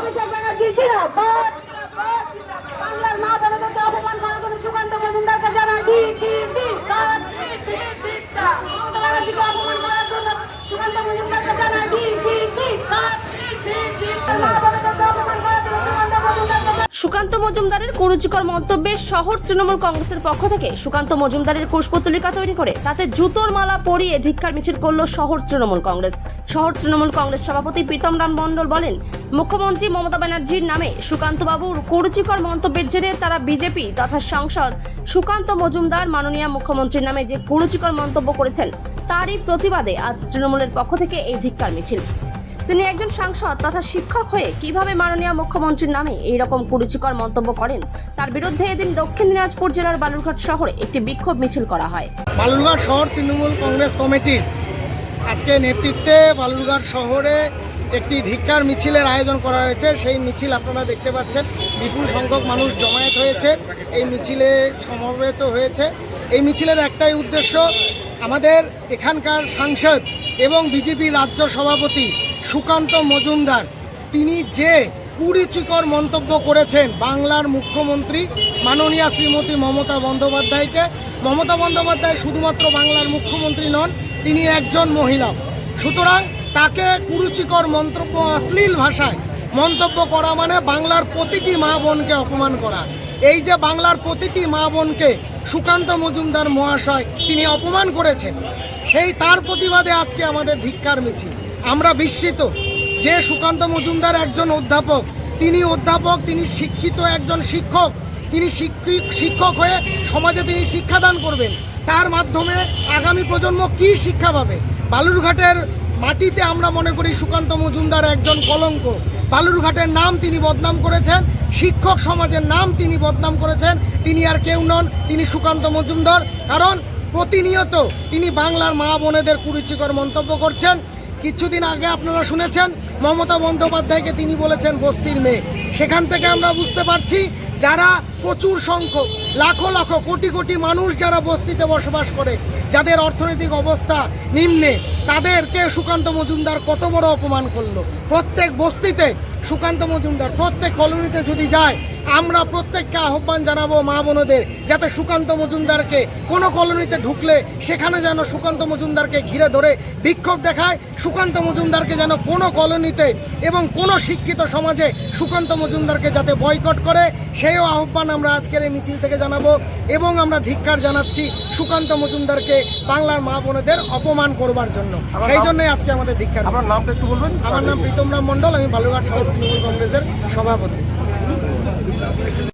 অভিষেক ব্যানার্জি জিন্দাবাদ সুকান্ত মজুমদারের কুরুচিকর মন্তব্যে শহর তৃণমূল কংগ্রেসের পক্ষ থেকে সুকান্ত মজুমদারের পুষ্পতলিকা তৈরি করে তাতে জুতোর মালা পরিয়ে ধিক্ষার মিছিল করল শহর তৃণমূল কংগ্রেস। শহর তৃণমূল কংগ্রেস সভাপতি প্রীতম রাম মণ্ডল বলেন, মুখ্যমন্ত্রী মমতা ব্যানার্জির নামে সুকান্তবাবুর কুরুচিকর মন্তব্যের জেরে তারা বিজেপি তথা সাংসদ সুকান্ত মজুমদার মাননীয় মুখ্যমন্ত্রীর নামে যে কুরুচিকর মন্তব্য করেছেন, তারই প্রতিবাদে আজ তৃণমূলের পক্ষ থেকে এই ধিক্ষার মিছিল। তিনি একজন সাংসদ তথা শিক্ষক হয়ে কীভাবে মাননীয় মুখ্যমন্ত্রীর নামে এই রকম কুরুচিকর মন্তব্য করেন, তার বিরুদ্ধে এদিন দক্ষিণ দিনাজপুর জেলার বালুরঘাট শহরে একটি বিক্ষোভ মিছিল করা হয়। বালুরঘাট শহর তৃণমূল কংগ্রেস কমিটির আজকে নেতৃত্বে বালুরঘাট শহরে একটি ধিক্কার মিছিলের আয়োজন করা হয়েছে। সেই মিছিল আপনারা দেখতে পাচ্ছেন, বিপুল সংখ্যক মানুষ জমায়েত হয়েছে। এই মিছিলে সমবেত হয়েছে। এই মিছিলের একটাই উদ্দেশ্য আমাদের এখানকার সাংসদ এবং বিজেপি রাজ্য সভাপতি সুকান্ত মজুমদার। তিনি যে কুরুচিকর মন্তব্য করেছেন বাংলার মুখ্যমন্ত্রী মাননীয়া শ্রীমতী মমতা বন্দ্যোপাধ্যায়কে, মমতা বন্দ্যোপাধ্যায় শুধুমাত্র বাংলার মুখ্যমন্ত্রী নন, তিনি একজন মহিলা সুতরাং তাকে কুরুচিকর মন্তব্য অশ্লীল ভাষায় মন্তব্য করা মানে বাংলার প্রতিটি মা বোনকে অপমান করা। এই যে বাংলার প্রতিটি মা বোনকে সুকান্ত মজুমদার মহাশয় তিনি অপমান করেছেন, সেই তার প্রতিবাদে আজকে আমাদের ধিক্কার মিছিল। আমরা বিস্মিত যে সুকান্ত মজুমদার একজন অধ্যাপক, তিনি অধ্যাপক, তিনি শিক্ষিত একজন শিক্ষক, তিনি শিক্ষি- শিক্ষক হয়ে সমাজে তিনি শিক্ষাদান করবেন। তার মাধ্যমে আগামী প্রজন্ম কি শিক্ষা পাবে? বালুরঘাটের মাটিতে আমরা মনে করি সুকান্ত মজুমদার একজন কলঙ্ক। বালুরঘাটের নাম তিনি বদনাম করেছেন, শিক্ষক সমাজের নাম তিনি বদনাম করেছেন, তিনি আর কেউ নন, তিনি সুকান্ত মজুমদার। কারণ প্রতিনিয়ত তিনি বাংলার মা বোনেদের কুরুচিকর মন্তব্য করছেন। কিছুদিন আগে আপনারা শুনেছেন, মমতা বন্দ্যোপাধ্যায়কে তিনি বলেছেন বস্তির মেয়ে। সেখান থেকে আমরা বুঝতে পারছি, যারা প্রচুর সংখ্যক, লাখো লাখো, কোটি কোটি মানুষ যারা বস্তিতে বসবাস করে, যাদের অর্থনৈতিক অবস্থা নিম্নে তাদেরকে সুকান্ত মজুমদার কত বড় অপমান করল? প্রত্যেক বস্তিতে সুকান্ত মজুমদার, প্রত্যেক কলোনিতে যদি যায় আমরা প্রত্যেককে আহ্বান জানাব মা বোনদের যাতে সুকান্ত মজুমদারকে কোনো কলোনিতে ঢুকলে সেখানে যেন সুকান্ত মজুমদারকে ঘিরে ধরে বিক্ষোভ দেখায় সুকান্ত মজুমদারকে যেন কোনো কলোনিতে এবং কোনো শিক্ষিত সমাজে সুকান্ত মজুমদারকে যাতে বয়কট করে সেও আহ্বান আমরা আজকের এই মিছিল থেকে জানাব এবং আমরা ধিক্কার জানাচ্ছি সুকান্ত মজুমদারকে বাংলার মা বোনদের অপমান করবার জন্য। সেই জন্যই আজকে আমাদের ধিক্কার আপনার নামটা একটু বলবেন? আমার নাম প্রীতম রাম মণ্ডল আমি বালুরঘাট শহর তৃণমূল কংগ্রেসের সভাপতি। that way.